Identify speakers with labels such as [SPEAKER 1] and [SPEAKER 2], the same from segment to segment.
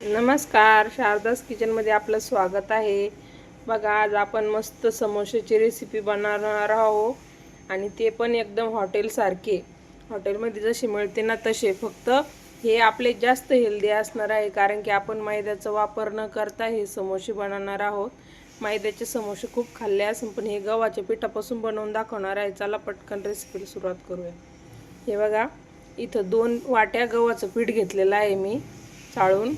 [SPEAKER 1] नमस्कार शारदास किचनमध्ये आपलं स्वागत आहे. बघा आज आपण मस्त समोशाची रेसिपी बनवणार आहोत. आणि ते पण एकदम हॉटेलसारखे हॉटेलमध्ये जसे मिळते ना तसे. फक्त हे आपले जास्त हेल्दी असणार आहे. कारण की आपण मैद्याचा वापर न करता हे समोसे बनवणार आहोत. मैद्याचे समोसे खूप खाल्ले असून पण हे गव्हाच्या पिठापासून बनवून दाखवणार आहे. चला पटकन रेसिपीला सुरुवात करूया. हे बघा इथं दोन वाट्या गव्हाचं पीठ घेतलेलं आहे मी. चाळून.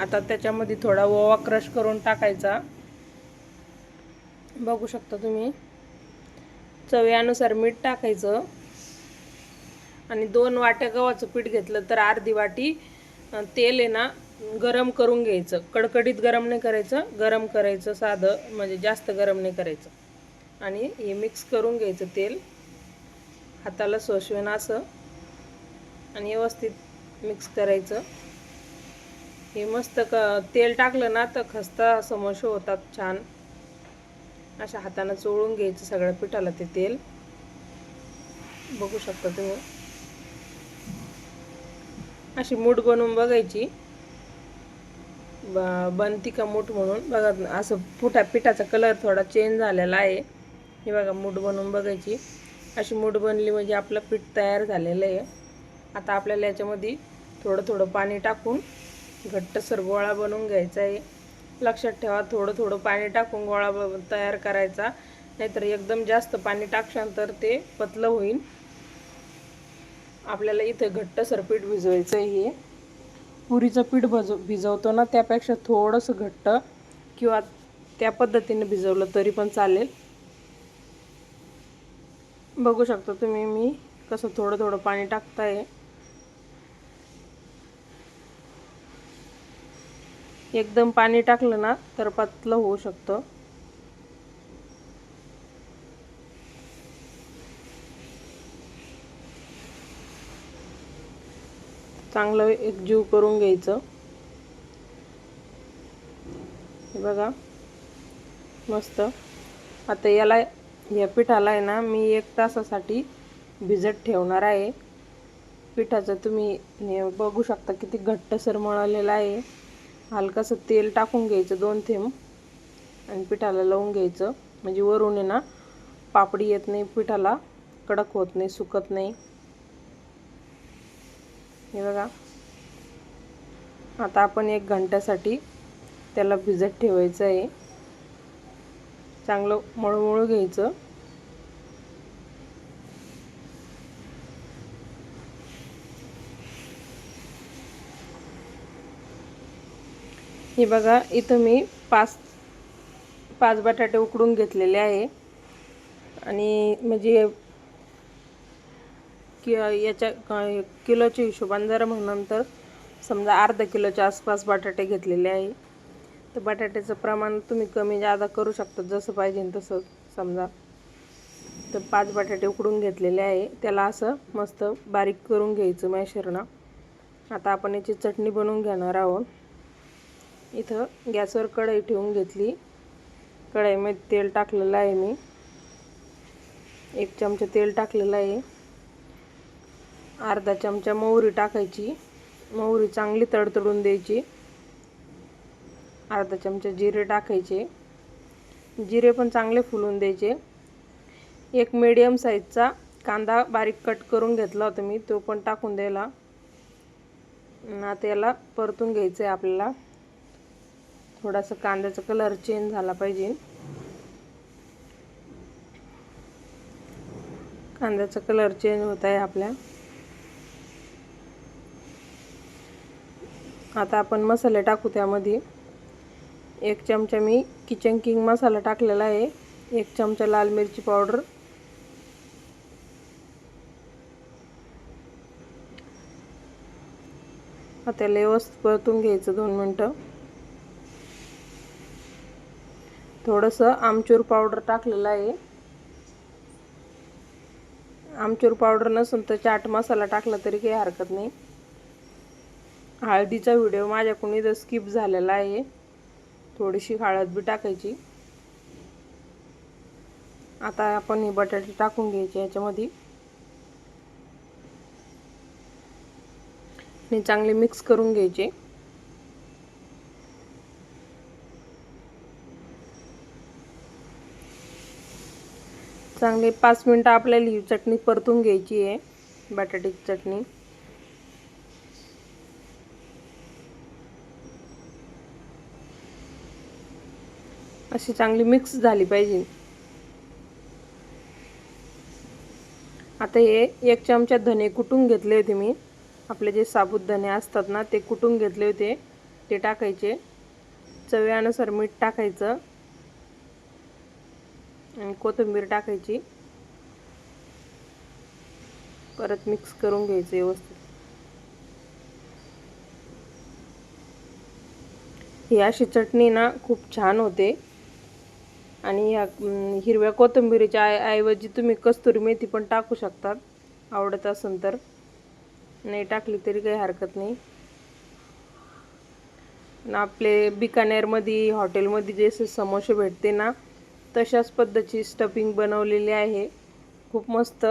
[SPEAKER 1] आता त्याच्यामध्ये थोडा ओवा क्रश करून टाकायचा. बघू शकता तुम्ही. चव्यानुसार मीठ टाकायचं. आणि दोन वाट्या गव्हाचं पीठ घेतलं तर अर्धी वाटी तेल आहे ना गरम करून घ्यायचं. कडकडीत गरम नाही करायचं. गरम करायचं साधं म्हणजे जास्त गरम नाही करायचं. आणि हे मिक्स करून घ्यायचं तेल. हाताला सोशवेन असं. आणि व्यवस्थित मिक्स करायचं. हे मस्त क तेल टाकलं ना तर खस्ता समोसे होतात छान. अशा हातानं चोळून घ्यायचं सगळ्या पिठाला ते तेल. बघू शकता तुम्ही. अशी मूठ बनवून बघायची. ब बनती का मूठ म्हणून. बघा असं पुठा पिठाचा कलर थोडा चेंज झालेला आहे. हे बघा मूठ बनवून बघायची. अशी मूठ बनली म्हणजे आपलं पीठ तयार झालेलं आहे. आता आपल्याला याच्यामध्ये थोडं थोडं पाणी टाकून घट्टसर गोळा बनवून घ्यायचा आहे. लक्षात ठेवा थोडं थोडं पाणी टाकून गोळा तयार करायचा. नाहीतर एकदम जास्त पाणी टाकशाल तर ते पतलं होईल आपल्याला इथे घट्टसर पीठ भिजवायचं आहे हे. पुरीचं पीठ भज भिजवतो ना त्यापेक्षा थोडंसं घट्ट किंवा त्या पद्धतीने भिजवलं तरी पण चालेल. बघू शकता तुम्ही मी कसं थोडं थोडं पाणी टाकताय. एकदम पाणी टाकलं ना तर पातलं होऊ शकतं. चांगलं एकजीव करून घ्यायचं. हे बघा मस्त. आता याला या पिठाला आहे ना मी एक तासासाठी भिजत ठेवणार आहे. पिठाचं तुम्ही बघू शकता किती घट्टसर मळलेलं आहे. हलकंसं तेल टाकून घ्यायचं दोन थेंब. आणि पिठाला लावून घ्यायचं. म्हणजे वरून आहे ना पापडी येत नाही पिठाला कडक होत नाही सुकत नाही. हे बघा. आता आपण एक घंट्यासाठी त्याला भिजत ठेवायचं आहे. चांगलं मळूमळू घ्यायचं. हे बघा इथं मी पाच पाच बटाटे उकडून घेतलेले आहे. आणि म्हणजे कि याच्या किलोच्या हिशोबाने जर म्हणून तर समजा अर्धा किलोच्या आसपास बटाटे घेतलेले आहे. तर बटाट्याचं प्रमाण तुम्ही कमी जादा करू शकता जसं पाहिजे तसं. समजा तर पाच बटाटे उकडून घेतलेले आहे. त्याला असं मस्त बारीक करून घ्यायचं मॅशरनं. आता आपण याची चटणी बनवून घेणार आहोत. इथं गॅसवर कढई ठेवून घेतली. कढईमध्ये तेल टाकलेलं आहे मी. एक चमचा तेल टाकलेलं आहे. अर्धा चमचा मोहरी टाकायची. मोहरी चांगली तडतडून द्यायची. अर्धा चमचा जिरे टाकायचे. जिरे पण चांगले फुलून द्यायचे. एक मीडियम साईजचा कांदा बारीक कट करून घेतला होता मी तो पण टाकून द्यायला. आता याला परतून घ्यायचं आहे आपल्याला. थोडासा कांद्याचा कलर चेंज झाला पाहिजे. कांद्याचा कलर चेंज होत आहे आपल्या. आता आपण मसाले टाकू त्यामध्ये. एक चमचा मी किचन किंग मसाला टाकलेला आहे. एक चमचा लाल मिरची पावडर आता व्यवस्थित परतून घ्यायचं दोन मिनटं. थोडंसं आमचूर पावडर टाकलेलं आहे. आमचूर पावडर नसून तर चाट मसाला टाकला तरी काही हरकत नाही. हळदीचा व्हिडिओ माझ्याकडून इथं स्किप झालेला आहे. थोडीशी हळद बी टाकायची. आता आपण हे बटाटे टाकून घ्यायचे याच्यामध्ये. आणि चांगले मिक्स करून घ्यायचे. चांगले पाच मिनटं आपल्याला ही चटणी परतून घ्यायची आहे बटाट्याची चटणी. अशी चांगली मिक्स झाली पाहिजे. आता हे एक चमचा धने कुटून घेतले होते मी. आपले जे साबुत धने असतात ना ते कुटून घेतले होते. ते टाकायचे. चव्यानुसार मीठ टाकायचं. आणि कोथिंबीर टाकायची. परत मिक्स करून घ्यायचं व्यवस्थित. ही अशी चटणी ना खूप छान होते. आणि ह्या हिरव्या कोथिंबिरीच्या ऐवजी तुम्ही कस्तुरी मेथी पण टाकू शकतात. आवडत असेल तर. नाही टाकली तरी काही हरकत नाही. आपले बिकानेरमध्ये हॉटेलमध्ये जसे समोसे भेटते ना तशाच पद्धतीची स्टफिंग बनवलेली आहे. खूप मस्त.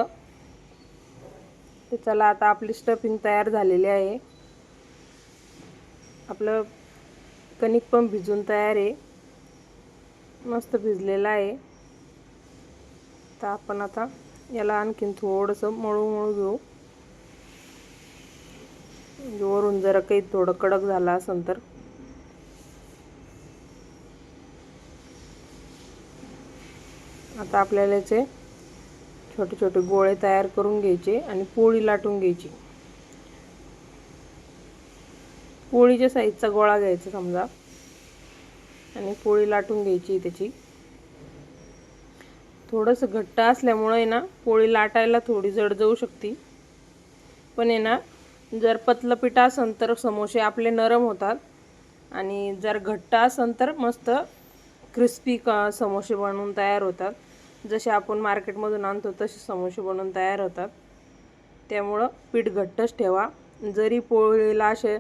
[SPEAKER 1] तर चला आता आपली स्टफिंग तयार झालेली आहे. आपलं कणिक पण भिजून तयार आहे. मस्त भिजलेलं आहे. तर आपण आता याला आणखीन थोडंसं मळू मळू घेऊ. म्हणजे वरून जरा काही थोडं कडक झालं असेल तर. आता आपल्याला याचे छोटे छोटे गोळे तयार करून घ्यायचे आणि पोळी लाटून घ्यायची. पोळीच्या साईजचा गोळा घ्यायचा समजा. आणि पोळी लाटून घ्यायची त्याची. थोडंसं घट्ट असल्यामुळे ना पोळी लाटायला थोडी जड जाऊ शकते. पण आहे ना जर पतलं पीठ असेल तर समोसे आपले नरम होतात. आणि जर घट्ट असन तर मस्त क्रिस्पी क समोसे बनवून तयार होतात. जसे आपण मार्केटमधून आणतो तसे समोसे बनवून तयार होतात. त्यामुळं पीठ घट्टच ठेवा. जरी पोळीला असे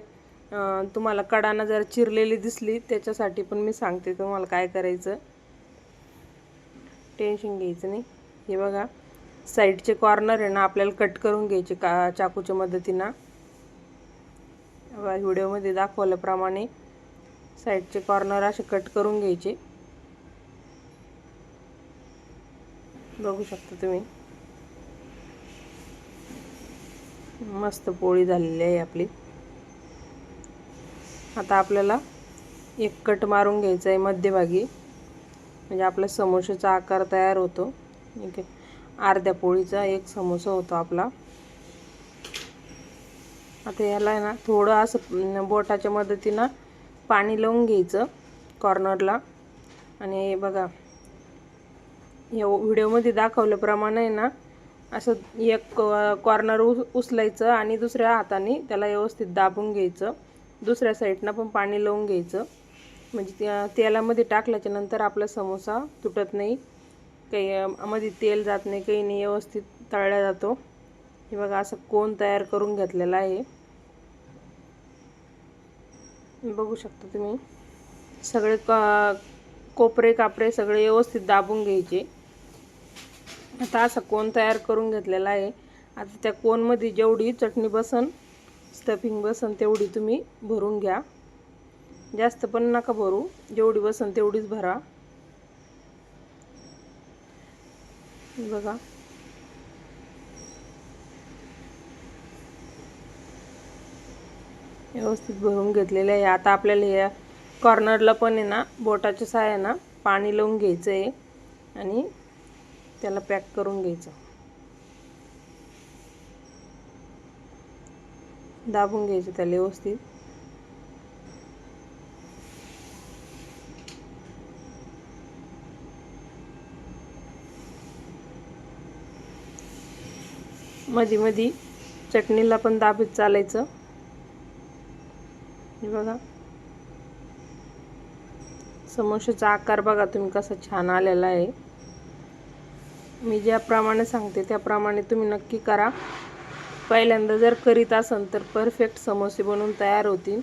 [SPEAKER 1] तुम्हाला कडानं जर चिरलेली दिसली त्याच्यासाठी पण मी सांगते तुम्हाला काय करायचं. टेन्शन घ्यायचं नाही. हे बघा साईडचे कॉर्नर आहे ना आपल्याला कट करून घ्यायचे का चाकूच्या मदतीनं. व्हिडिओमध्ये दाखवल्याप्रमाणे साईडचे कॉर्नर असे कट करून घ्यायचे. बघू शकता तुम्ही. मस्त पोळी झालेली आहे आपली. आता आपल्याला एक कट मारून घ्यायचा आहे मध्यभागी. म्हणजे आपल्या समोसेचा आकार तयार होतो. ठीक आहे अर्ध्या पोळीचा एक समोसा होतो आपला. आता याला आहे ना थोडं असं बोटाच्या मदतीनं पाणी लावून घ्यायचं कॉर्नरला आणि बघा या व्हिडिओमध्ये दाखवल्याप्रमाणे आहे ना असं एक कॉर्नर उचलायचं आणि दुसऱ्या हाताने त्याला व्यवस्थित दाबून घ्यायचं. दुसऱ्या साईडनं पण पाणी लावून घ्यायचं. म्हणजे त्या तेलामध्ये टाकल्याच्या नंतर आपला समोसा तुटत नाही. काही मध्ये तेल जात नाही काही नाही व्यवस्थित तळला जातो. हे बघा असं कोण तयार करून घेतलेला आहे. बघू शकता तुम्ही. सगळे का कोपरे कापरे सगळे व्यवस्थित दाबून घ्यायचे. आता असा कोण तयार करून घेतलेला आहे. आता त्या कोनमध्ये जेवढी चटणी बसन स्टफिंग बसन तेवढी तुम्ही भरून घ्या. जास्त पण नका भरू जेवढी बसन तेवढीच भरा. बघा. व्यवस्थित भरून घेतलेलं आहे. आता आपल्याला या कॉर्नरला पण आहे ना बोटाच्या साह्यानं पाणी लावून घ्यायचं आहे आणि त्याला पॅक करून घ्यायचं. दाबून घ्यायचं त्याला व्यवस्थित. मधी मधी चटणीला पण दाबीत चालायचं. हे बघा. समोशाचा आकार बघा तुम्ही कसा छान आलेला आहे. मी ज्याप्रमाणे सांगते त्याप्रमाणे तुम्ही नक्की करा. पहिल्यांदा जर करीत असाल तर परफेक्ट समोसे बनवून तयार होतील.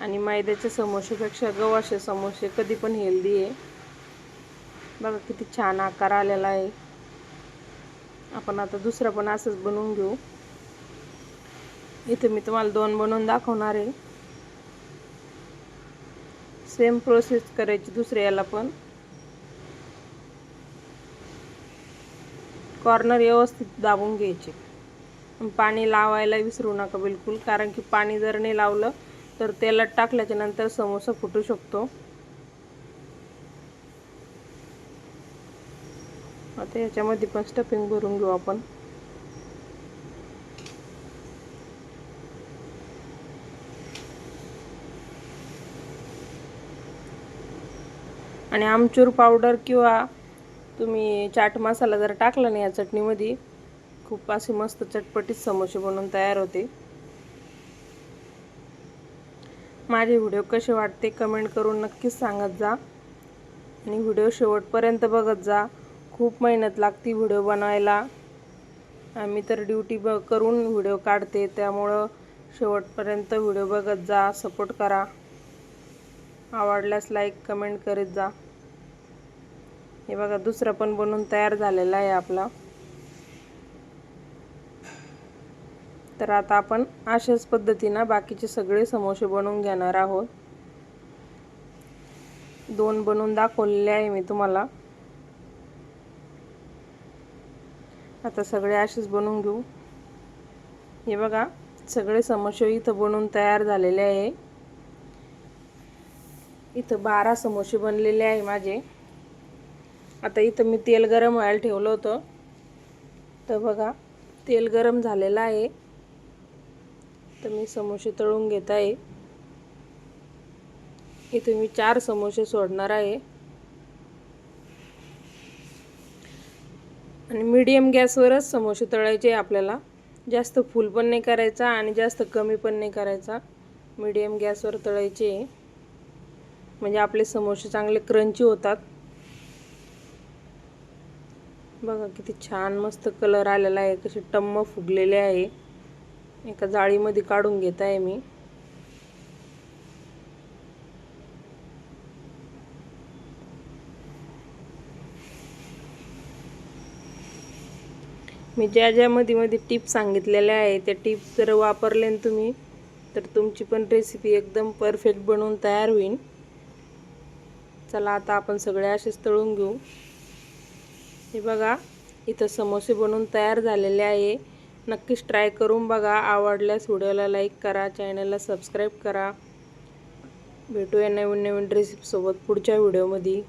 [SPEAKER 1] आणि मैद्याच्या समोसेपेक्षा गव्हाचे समोसे कधी पण हेल्दी आहे. बघा किती छान आकार आलेला आहे. आपण आता दुसरं पण असंच बनवून घेऊ. इथे मी तुम्हाला दोन बनवून दाखवणार आहे. सेम प्रोसेस करायची दुसऱ्या याला पण. कॉर्नर व्यवस्थित दाबून घ्यायचे. पाणी लावायला विसरू नका बिलकुल कारण की पाणी जर नाही लावलं तर तेलात टाकल्याच्या नंतर समोसा फुटू शकतो. आता याच्यामध्ये पण स्टफिंग भरून घेऊ आपण. आणि आमचूर पावडर किंवा तुम्ही चाट मसाला जर टाकला नाही या चटणीमध्ये खूप असे मस्त चटपटीत समोसे बनवून तयार होते. माझे व्हिडिओ कसे वाटते कमेंट करून नक्कीच सांगत जा. आणि व्हिडिओ शेवटपर्यंत बघत जा. खूप मेहनत लागते व्हिडिओ बनवायला. आम्ही तर ड्युटी ब करून व्हिडिओ काढते त्यामुळं शेवटपर्यंत व्हिडिओ बघत जा सपोर्ट करा. आवडल्यास लाईक कमेंट करीत जा. हे बघा दुसरं पण बनून तयार झालेला आहे आपला. तर आता आपण अशाच पद्धतीनं बाकीचे सगळे समोसे बनवून घेणार आहोत. दोन बनवून दाखवलेले आहे मी तुम्हाला. आता सगळे असेच बनवून घेऊ. हे बघा सगळे समोसे इथं बनवून तयार झालेले आहे. इथं बारा समोसे बनलेले आहे माझे. आता इथं मी तेल गरम व्हायला ठेवलं होतं. तर बघा तेल गरम झालेलं आहे. तर मी समोसे तळून घेत आहे. इथे मी चार समोसे सोडणार आहे. आणि मीडियम गॅसवरच समोसे तळायचे आपल्याला. जास्त फुल पण नाही करायचा आणि जास्त कमी पण नाही करायचा. मीडियम गॅसवर तळायचे म्हणजे आपले समोसे चांगले क्रंची होतात. बघा किती छान मस्त कलर आलेला आहे कसे टम्म फुगलेले आहे. एका जाळीमध्ये काढून घेत आहे मी. मी ज्या ज्या मध्ये मध्ये टिप सांगितलेल्या आहे त्या टिप जर वापरले तुम्ही तर तुमची पण रेसिपी एकदम परफेक्ट बनवून तयार होईल. चला आता आपण सगळे असेच तळून घेऊ. हे बघा इथं समोसे बनवून तयार झालेले आहे. नक्कीच ट्राय करून बघा. आवडल्यास व्हिडिओला लाईक करा चॅनलला सबस्क्राईब करा. भेटूया नवीन नवीन रेसिपीसोबत पुढच्या व्हिडिओमध्ये